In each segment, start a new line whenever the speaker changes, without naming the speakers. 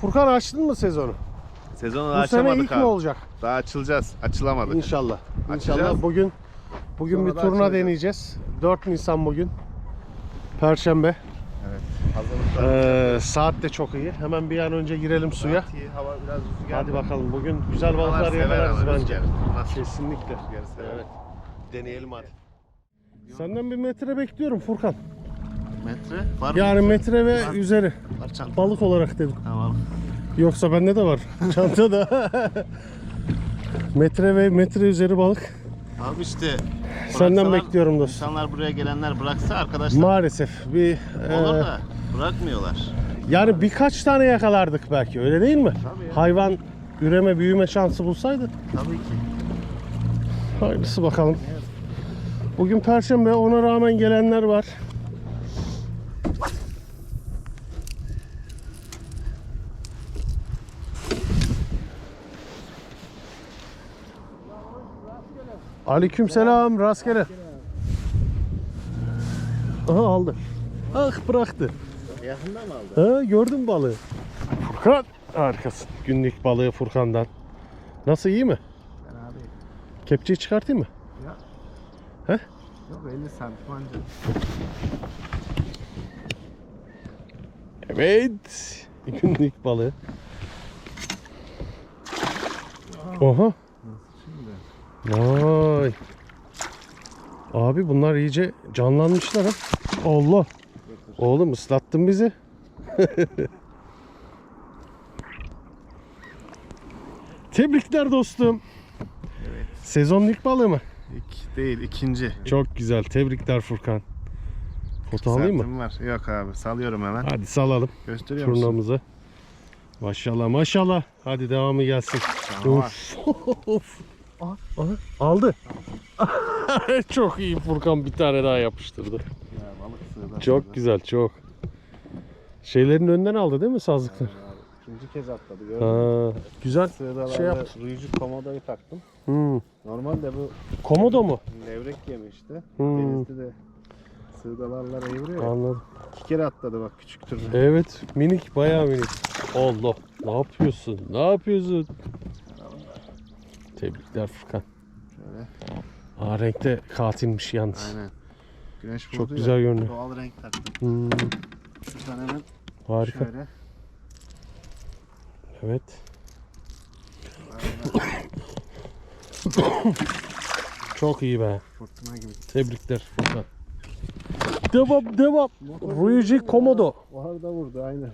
Furkan açtın mı sezonu?
Sezonu
Bu
daha
sene
açamadık
ilk
abi.
mi olacak?
Daha açılacağız. Açılamadık.
İnşallah.
Açacağız.
İnşallah bugün bugün
Sonra
bir
da
turna
açılacak.
deneyeceğiz. 4 Nisan bugün. Perşembe.
Hazırlıklar.
Ee, saat de çok iyi. Hemen bir an önce girelim suya.
Ki hava biraz rüzgar.
Hadi bakalım bugün güzel
Balıklar
yakalarız bence. Kesinlikle. Evet. Deneyelim hadi. Senden bir metre bekliyorum Furkan.
Metre var mı?
Yani metre ve
Var.
üzeri.
Var çanta.
Balık olarak dedim.
Tamam.
Yoksa bende de var. Çantada. metre ve metre üzeri balık.
Abi işte
Senden bekliyorum dostum.
İnsanlar buraya gelenler bıraksa arkadaşlar
Maalesef bir
olur
e,
da bırakmıyorlar.
yani birkaç tane yakalardık belki öyle değil mi?
Tabii ya.
Hayvan üreme büyüme şansı bulsaydı.
Tabii ki.
Hayırlısı bakalım. Bugün perşembe ona rağmen gelenler var. Aleykümselam rastgele. Aha aldı. Ah bıraktı.
Yakında mı aldı?
Ha gördün balığı. Furkan harikasın. Günlük balığı Furkan'dan. Nasıl iyi mi?
Ben abi.
Kepçeyi çıkartayım mı?
Yok 50 santim anca.
Evet. Günlük balığı. Oha. Vay. Abi bunlar iyice canlanmışlar ha. Allah. Oğlum ıslattın bizi. Tebrikler dostum. Sezon ilk balığı mı?
İlk değil ikinci.
Çok güzel. Tebrikler Furkan. Foto alayım mı?
Var. Yok abi salıyorum hemen.
Hadi salalım
Gösteriyor musun?
turnamızı. Maşallah maşallah. Hadi devamı gelsin.
Tamam.
Of. Aha, aldı. çok iyi Furkan bir tane daha yapıştırdı.
Ya, balık sığdı.
Çok güzel çok. Şeylerin önünden aldı değil mi sazlıklar?
İkinci kez atladı gördün mü?
Güzel.
Sığdalarda
Şey yaptı.
Rüyücü komodoyu taktım.
Hmm.
Normalde bu
Komodo mu?
levrek yemişti.
Hmm.
Denizde de sığdalarla eviriyor ya.
Anladım.
İki kere atladı bak küçük türlü.
Evet minik bayağı minik. Allah ne yapıyorsun? Ne yapıyorsun? Tebrikler Furkan.
Şöyle.
Aa renkte katilmiş yalnız.
Aynen. Güneş
Çok güzel
ya,
görünüyor.
Doğal renk taktım.
Hmm,
Şuradan hemen
harika.
şöyle.
Evet. Çok iyi be.
Fırtına gibi.
Tebrikler Furkan. Devam devam. Ryuji Komodo.
Bahar da vurdu aynen.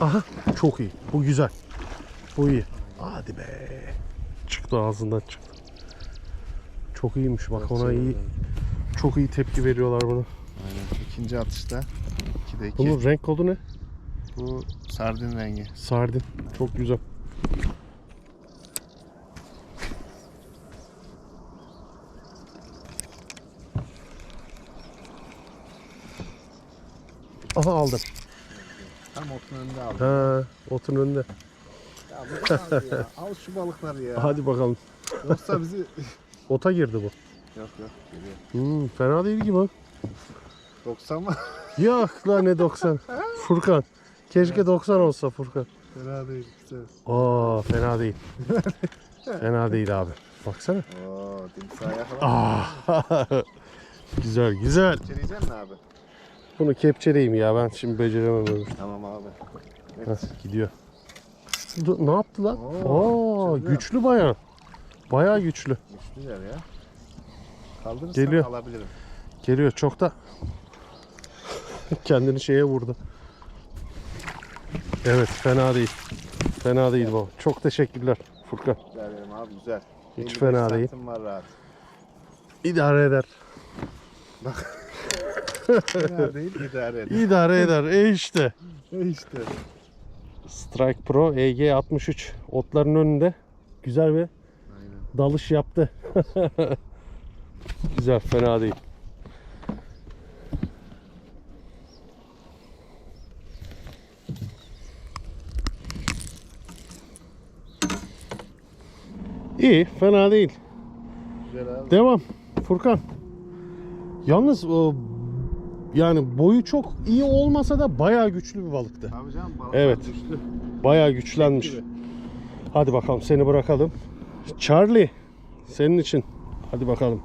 Aha çok iyi. Bu güzel. Bu iyi. Hadi be. Çıktı ağzından çıktı. Çok iyiymiş bak ona iyi. Çok iyi tepki veriyorlar buna.
Aynen. İkinci atışta. 2'de 2.
Bunun renk kodu ne?
Bu sardin rengi.
Sardin. Çok güzel. Aha aldım.
Tam otun önünde aldım.
Ha, otun önünde.
Ya? Al şu balıkları ya.
Hadi bakalım.
Yoksa bizi...
Ota girdi bu.
yok yok. Geliyor.
Hmm, fena değil gibi.
90 mı?
Yok lan ne 90. Furkan. Keşke 90 olsa Furkan.
Fena değil. Güzel.
Aa fena değil. fena değil abi. Baksana.
Oo, timsah yakala.
Ah. güzel güzel.
Çeleyeceksin mi abi?
Bunu kepçeleyeyim ya ben şimdi beceremem öyle.
Tamam abi.
Heh, gidiyor. Du- Ne yaptı lan?
Oo,
Aa,
güçlü.
güçlü bayağı. Bayağı güçlü.
Güçlü yer ya. Kaldırırsan
Geliyor.
alabilirim.
Geliyor çok da kendini şeye vurdu. Evet fena değil. Fena değil baba. Çok teşekkürler Furkan.
Güzel abi güzel.
Hiç
55
fena değil.
santim var rahat.
İdare eder.
Fena değil idare et.
İdare eder. E işte.
E işte.
Strike Pro E EG63 otların önünde güzel bir
Aynen.
dalış yaptı. güzel fena değil. İyi fena değil.
Güzel abi.
Devam. Furkan. Yalnız o yani boyu çok iyi olmasa da bayağı güçlü bir balıktı.
Tabii canım balıklar
Evet.
güçlü.
Bayağı güçlenmiş. Hadi bakalım seni bırakalım. Charlie senin için. Hadi bakalım.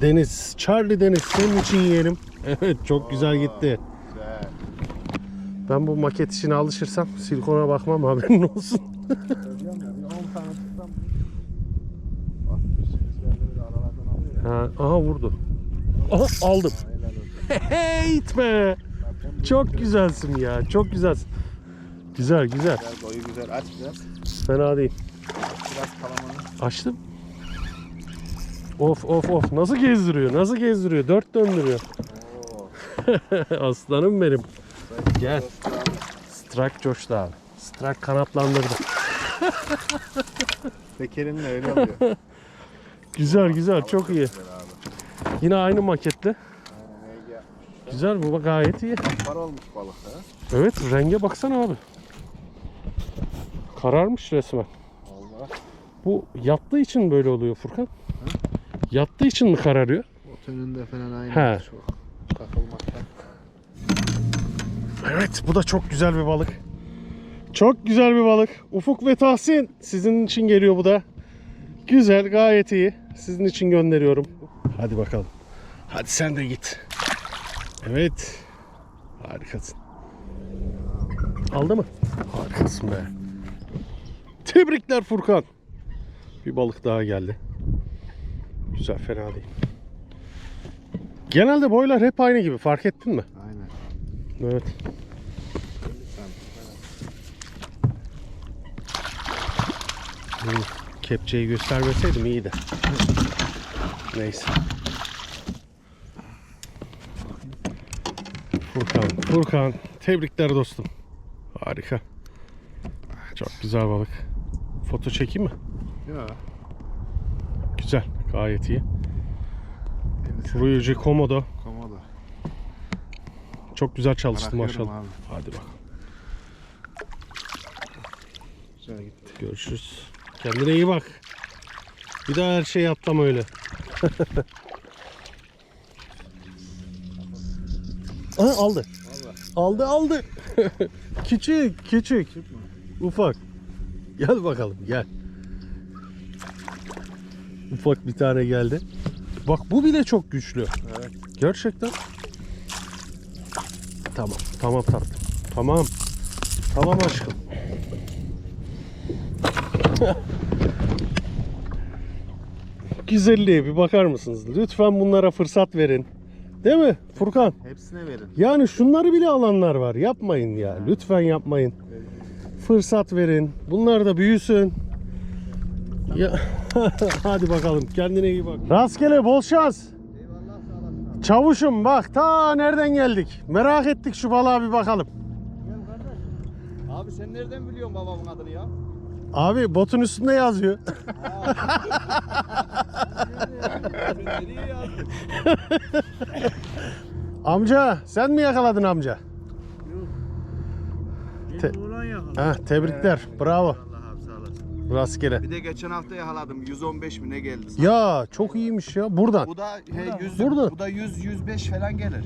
Deniz, Charlie Deniz senin için yiyelim. Evet çok güzel gitti.
Güzel.
Ben bu maket işine alışırsam silikona bakmam haberin olsun.
Söylüyorum ya bir 10 tane tutsam. Bastır rüzgarları da aralardan alıyor ya.
Ha, aha vurdu. Aha aldım.
Zaten
Çok güzelsin ya. Çok güzelsin. Güzel güzel.
Boyu güzel aç biraz.
Fena değil.
Biraz kalamanı.
Açtım. Of of of. Nasıl gezdiriyor? Nasıl gezdiriyor? Dört döndürüyor. Aslanım benim. Gel. Strak coştu abi. Strak kanatlandırdı.
Tekerin de öyle oluyor.
Güzel güzel çok iyi. Yine aynı makette. Güzel bu bak gayet iyi.
Par olmuş balık ha.
Evet renge baksana abi. Kararmış resmen.
Allah.
Bu yattığı için böyle oluyor Furkan. Yattığı için mi kararıyor?
Ot önünde falan aynı.
He.
Çok takılmaktan.
Evet bu da çok güzel bir balık. Çok güzel bir balık. Ufuk ve Tahsin sizin için geliyor bu da. Güzel gayet iyi. Sizin için gönderiyorum. Hadi bakalım. Hadi sen de git. Evet. Harikasın. Aldı mı? Harikasın be. Tebrikler Furkan. Bir balık daha geldi. Güzel fena değil. Genelde boylar hep aynı gibi fark ettin mi?
Aynen.
Evet.
50 santim falan.
Kepçeyi göstermeseydim iyiydi. Neyse. Furkan, Furkan. Tebrikler dostum. Harika. Çok güzel balık. Foto çekeyim mi?
Ya.
Güzel. Gayet iyi.
50 santim.
Ruyucu Komodo.
Komodo.
Çok güzel çalıştı maşallah.
abi.
Hadi bak.
Güzel gitti.
Görüşürüz. Kendine iyi bak. Bir daha her şeyi atlama öyle. Aha, aldı. Aldı aldı. küçük küçük. Ufak. Gel bakalım gel. Ufak bir tane geldi. Bak bu bile çok güçlü.
Evet.
Gerçekten. Tamam. Tamam tatlım. Tamam. Tamam aşkım. Güzelliğe bir bakar mısınız? Lütfen bunlara fırsat verin. Değil mi Furkan?
Hepsine verin.
Yani şunları bile alanlar var. Yapmayın ya. Lütfen yapmayın. Fırsat verin. Bunlar da büyüsün. Ya hadi bakalım. Kendine iyi bak. Rastgele bol şans.
Eyvallah sağ olasın.
Çavuşum bak ta nereden geldik? Merak ettik şu balığa bir bakalım.
Gel kardeş. Abi sen nereden biliyorsun babamın adını ya?
Abi botun üstünde yazıyor. Amca sen mi yakaladın amca? Te-
yakaladı.
Heh, tebrikler. Bravo.
Allah abi sağ olasın.
Rastgele.
Bir de geçen hafta yakaladım. 115 mi ne geldi? sana?
Ya çok iyiymiş ya. Buradan.
Bu da he, 100,
Burada.
bu da 100 105 falan gelir.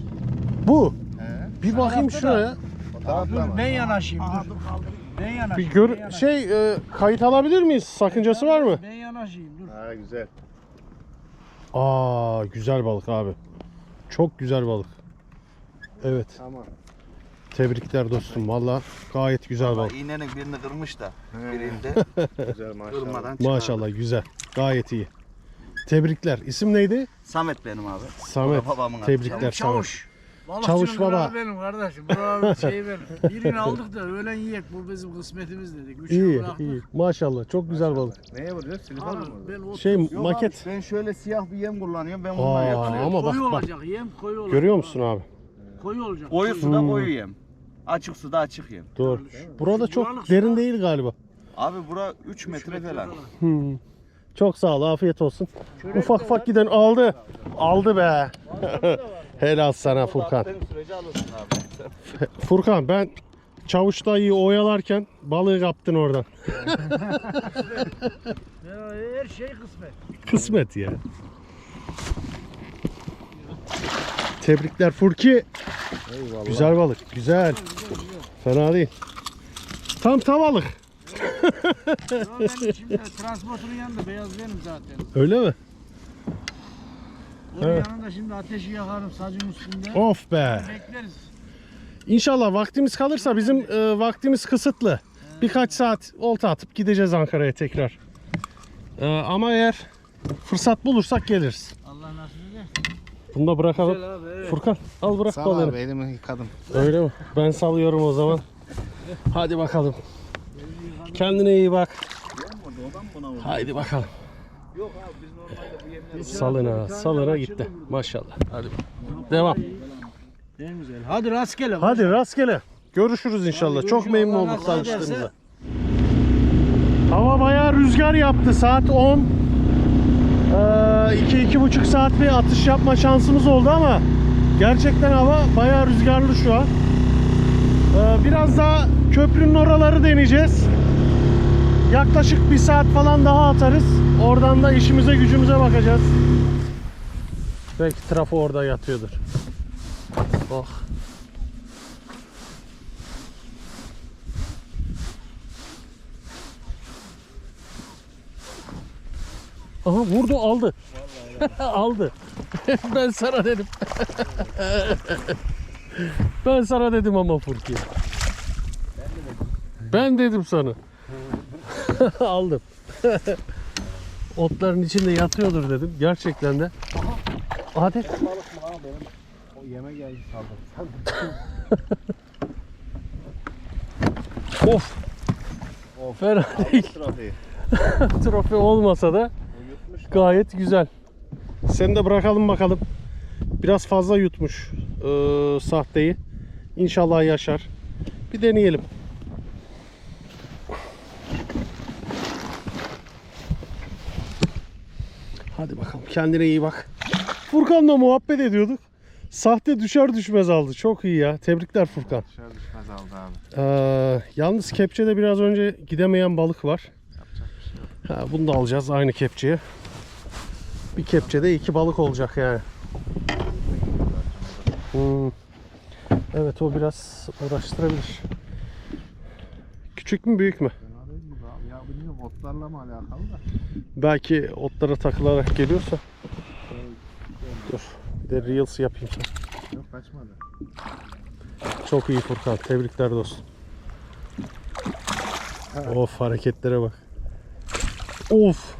Bu.
He.
Bir bakayım
tarafta
şuna
da-
ya.
Fotoğrafla
Dur
mı?
ben yanaşayım dur. Ben
Bir
yanaşayım. ben
gör
yanaşayım.
şey e, kayıt alabilir miyiz? Sakıncası var mı?
Ben yanaşayım dur.
Ha güzel.
Aa güzel balık abi. Çok güzel balık. Evet.
Tamam.
Tebrikler dostum. Valla gayet güzel balık.
iğnenin birini kırmış da. Birinde
Güzel maşallah.
kırmadan çıkardı.
Maşallah güzel. Gayet iyi. Tebrikler. İsim neydi?
Samet benim abi.
Samet.
O da babamın adı.
Tebrikler Samet.
Çavuş.
Çavuş baba.
benim kardeşim. Buraların şeyi benim. Birini aldık da öğlen yiyek. Bu bizim kısmetimiz dedik. Üçünü
İyi,
bıraktık.
iyi. Maşallah. Çok güzel balık.
Neye vuruyorsun? Silikona
Abi
mı vuruyorsun?
ben o
Şey
Yok
maket.
Abi, ben şöyle siyah bir yem kullanıyorum. Ben bununla
Aa,
yakalıyorum.
ama bak
koyu
bak.
olacak yem koyu olacak.
Görüyor musun abi?
Koyu olacak.
Koyu suda
Hmm.
koyu yem. Açık suda açık yem.
Doğru. Burada çok
Buranın
derin
suda-
değil galiba.
Abi bura 3 metre falan.
Hmm. Çok sağ ol. Afiyet olsun. Ufak ufak giden aldı. Aldı be. Helal sana Furkan.
Sürece alırsın abi.
Furkan ben Çavuş dayıyı oyalarken balığı kaptın oradan.
Ya, her şey kısmet.
Kısmet ya. Tebrikler Furki.
Eyvallah.
Güzel balık. Güzel. Fena değil. Tam tavalık.
Ya benim şimdi transportörün yanında beyaz benim zaten.
Öyle mi?
Onun
Evet.
yanında şimdi ateşi yakarım sacın üstünde.
Of be.
Bekleriz.
İnşallah vaktimiz kalırsa bizim e, vaktimiz kısıtlı. Birkaç saat olta atıp gideceğiz Ankara'ya tekrar. E, ama eğer fırsat bulursak geliriz.
Allah nasip eder.
Bunu da bırakalım.
Abi evet.
Furkan al bırak
Sağ ol
balığını.
abi elimi yıkadım.
Öyle mi? Ben salıyorum o zaman. Hadi bakalım. Kendine iyi bak. Haydi bakalım. Salına, salına gitti. Maşallah. Hadi. Devam.
En güzel. Hadi rastgele.
Hadi rastgele. Görüşürüz inşallah.
Hadi
Çok memnun olduk tanıştığımıza. Hava bayağı rüzgar yaptı. Saat 10. 2-2,5 saat bir atış yapma şansımız oldu ama gerçekten hava bayağı rüzgarlı şu an. Ee, Biraz daha köprünün oraları deneyeceğiz. Yaklaşık bir saat falan daha atarız. Oradan da işimize gücümüze bakacağız. Belki trafo orada yatıyordur. Oh. Aha vurdu aldı. aldı. ben sana dedim. ben sana dedim ama Furki. Ben dedim sana. Aldım. Otların içinde yatıyordur dedim. Gerçekten de. Hadi.
Balık mı lan benim? O yeme geldi saldım.
Of. Fena değil. Trofe olmasa da gayet güzel. Seni de bırakalım bakalım. Biraz fazla yutmuş eee, sahteyi. İnşallah yaşar. Bir deneyelim. Hadi bakalım kendine iyi bak. Furkan'la muhabbet ediyorduk. Sahte düşer düşmez aldı. Çok iyi ya. Tebrikler Furkan.
Dışarı düşmez aldı abi.
Ee, yalnız kepçede biraz önce gidemeyen balık var.
Yapacak bir şey yok.
Ha, bunu da alacağız aynı kepçeye. Bir kepçede iki balık olacak yani. Hmm. Evet o biraz uğraştırabilir. Küçük mü büyük mü?
Ya bilmiyorum otlarla mı alakalı da.
Belki otlara takılarak geliyorsa. Dur. Bir de reels yapayım sana.
Yok kaçmadı.
Çok iyi Furkan. Tebrikler dostum. Of hareketlere bak. Of.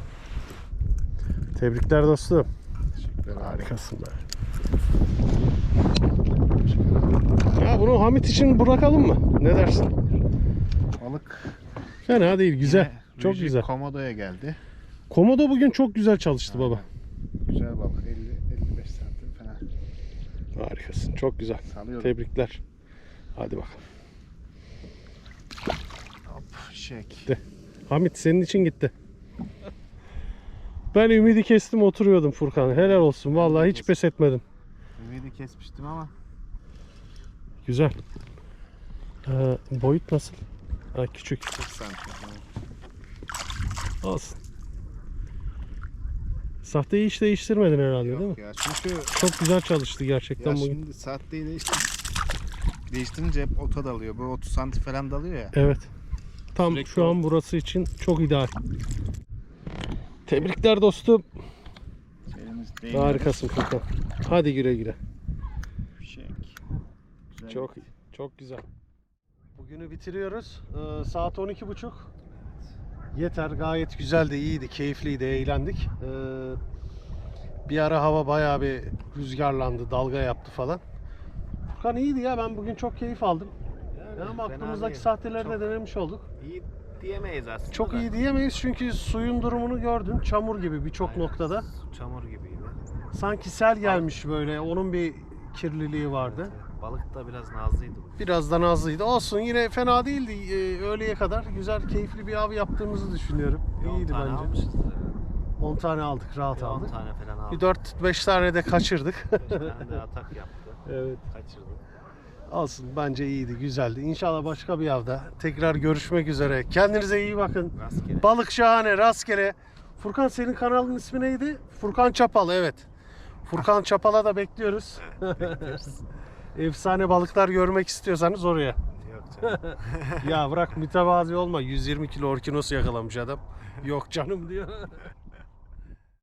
Tebrikler dostum.
Teşekkürler.
Harikasın be. Ya bunu Hamit için bırakalım mı? Ne dersin?
Balık
Fena değil, güzel. Çok güzel.
Komodo'ya geldi.
Komodo bugün çok güzel çalıştı baba.
Güzel balık 50-55 santim falan.
Harikasın. Çok güzel.
Salıyorum.
Tebrikler. Hadi bakalım.
Hop şek.
Hamit senin için gitti. Ben ümidi kestim oturuyordum Furkan. Helal olsun. Vallahi hiç pes etmedim.
Ümidi kesmiştim ama
Güzel. Ee, boyut nasıl? Ha, küçük.
40 santim.
Olsun. Sahteyi hiç değiştirmedin herhalde değil mi?
Yok ya çünkü
Çok güzel çalıştı gerçekten
ya
bugün.
şimdi saatteyi değiştir. Değiştirince hep ota dalıyor. Bu 30 santim falan dalıyor ya.
Evet. Tam
Sürekli
şu an burası için çok ideal. Tebrikler dostum.
Şeyimiz değil.
Harikasın Furkan. Hadi güle güle.
Şek. Güzel.
Çok iyi. Çok güzel. Bugünü bitiriyoruz. Ee, saat 12.30. Yeter. Gayet güzeldi, iyiydi, keyifliydi, eğlendik. Ee, bir ara hava bayağı bir rüzgarlandı, dalga yaptı falan. Furkan iyiydi ya. Ben bugün çok keyif aldım. Yani
fena
aklımızdaki sahteleri de denemiş olduk.
İyi diyemeyiz aslında.
Çok
da.
iyi diyemeyiz çünkü suyun durumunu gördün. Çamur gibi birçok noktada.
Çamur gibiydi.
Sanki sel gelmiş böyle. Onun bir kirliliği vardı.
Balık da biraz nazlıydı bu.
Biraz da nazlıydı. Olsun yine fena değildi. Ee, öğleye kadar güzel, keyifli bir av yaptığımızı düşünüyorum.
Bir 10
İyiydi
tane
bence.
almışızdır herhalde.
10 tane aldık, rahat
Bir 10
aldık.
tane falan
Bir
aldık.
4-5 tane de kaçırdık.
5 tane de atak yaptı.
evet.
Kaçırdı.
Olsun bence iyiydi, güzeldi. İnşallah başka bir avda tekrar görüşmek üzere. Kendinize iyi bakın.
Rastgele.
Balık şahane, rastgele. Furkan senin kanalın ismi neydi? Furkan Çapal, evet. Furkan Çapal'a da bekliyoruz. Efsane balıklar görmek istiyorsanız oraya.
Yok canım.
ya bırak mütevazi olma. 120 kilo orkinosu yakalamış adam. Yok canım diyor.